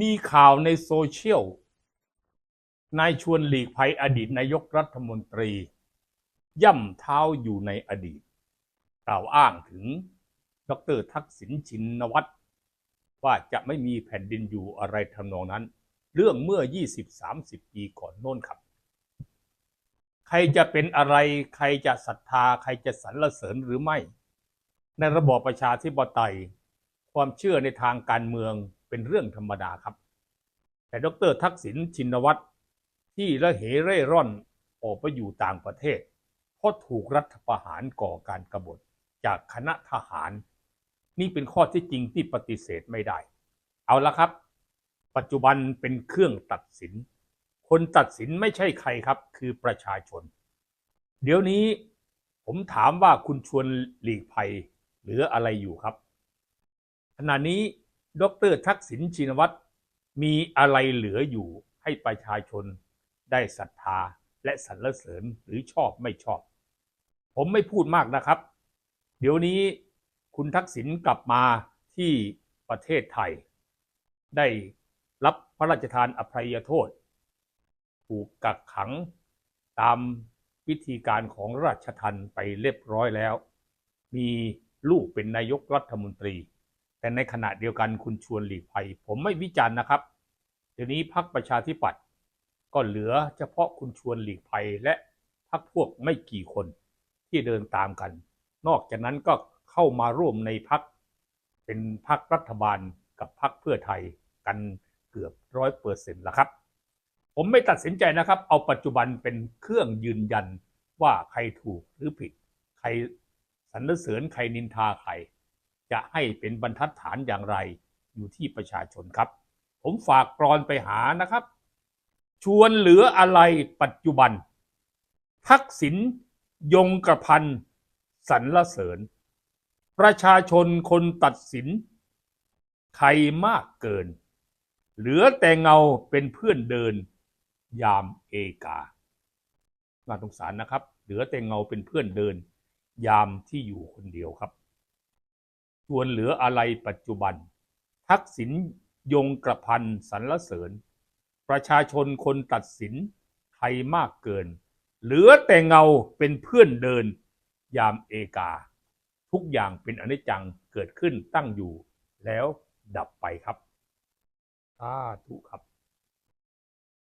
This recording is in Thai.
มีข่าวในโซเชียล นายชวนหลีกภัยอดีตนายกรัฐมนตรี ย่ำเท้าอยู่ในอดีต กล่าวอ้างถึงดรทักษิณชินวัตรว่าจะไม่มีแผ่นดินอยู่อะไรทำนองนั้น เรื่องเมื่อ 20-30 ปีก่อนโน้นครับ ใครจะเป็นอะไรใครจะศรัทธา ใครจะสรรเสริญหรือไม่ ในระบอบประชาธิปไตย ความเชื่อในทางการเมือง เป็นเรื่องธรรมดาครับ แต่ดรทักษิณชินวัตรที่ระเหเร่ร่อนออกไปอยู่ต่างประเทศเพราะถูกรัฐประหารก่อการกบฏจากคณะทหาร นี่เป็นข้อที่จริงที่ปฏิเสธไม่ได้ เอาละครับ ปัจจุบันเป็นเครื่องตัดสิน คนตัดสินไม่ใช่ใครครับ คือประชาชน เดี๋ยวนี้ผมถามว่าคุณชวนหลีกภัยเหลืออะไรอยู่ครับขณะนี้ ดรทักษิณชินวัตรมีอะไรเหลืออยู่ให้ประชาชนได้ศรัทธาและสรรเสริญหรือชอบไม่ชอบ ผมไม่พูดมากนะครับ เดี๋ยวนี้คุณทักษิณกลับมาที่ประเทศไทย ได้รับพระราชทานอภัยโทษ ถูกกักขังตามวิธีการของราชทันไปเรียบร้อยแล้ว มีลูกเป็นนายกรัฐมนตรี แต่ในขณะเดียวกันคุณชวนหลีกภัย ผมไม่วิจารณ์นะครับ เดี๋ยวนี้พักประชาธิปัตย์ก็เหลือเฉพาะคุณชวนหลีกภัยและพักพวกไม่กี่คนที่เดินตามกัน นอกจากนั้นก็เข้ามาร่วมในพักเป็นพักรัฐบาลกับพักเพื่อไทยกันเกือบร้อยเปอร์เซ็นต์ละครับ ผมไม่ตัดสินใจนะครับ เอาปัจจุบันเป็นเครื่องยืนยันว่าใครถูกหรือผิด ใครสรรเสริญใครนินทาใคร จะให้เป็นบรรทัดฐานอย่างไรอยู่ที่ประชาชนครับ ผมฝากกรอนไปหานะครับ ชวนเหลืออะไรปัจจุบัน ทักษิณยงกระพันสรรเสริญ ประชาชนคนตัดสิน ใครมากเกิน เหลือแต่เงาเป็นเพื่อนเดิน ยามเอกาน่าสงสารนะครับ เหลือแต่เงาเป็นเพื่อนเดิน ยามที่อยู่คนเดียวครับ ชวนเหลืออะไรปัจจุบัน ทักษิณยงกระพันสรรเสริญ ประชาชนคนตัดสินใครมากเกิน เหลือแต่เงาเป็นเพื่อนเดิน ยามเอกา ทุกอย่างเป็นอนิจจังเกิดขึ้นตั้งอยู่ แล้วดับไปครับสาธุครับ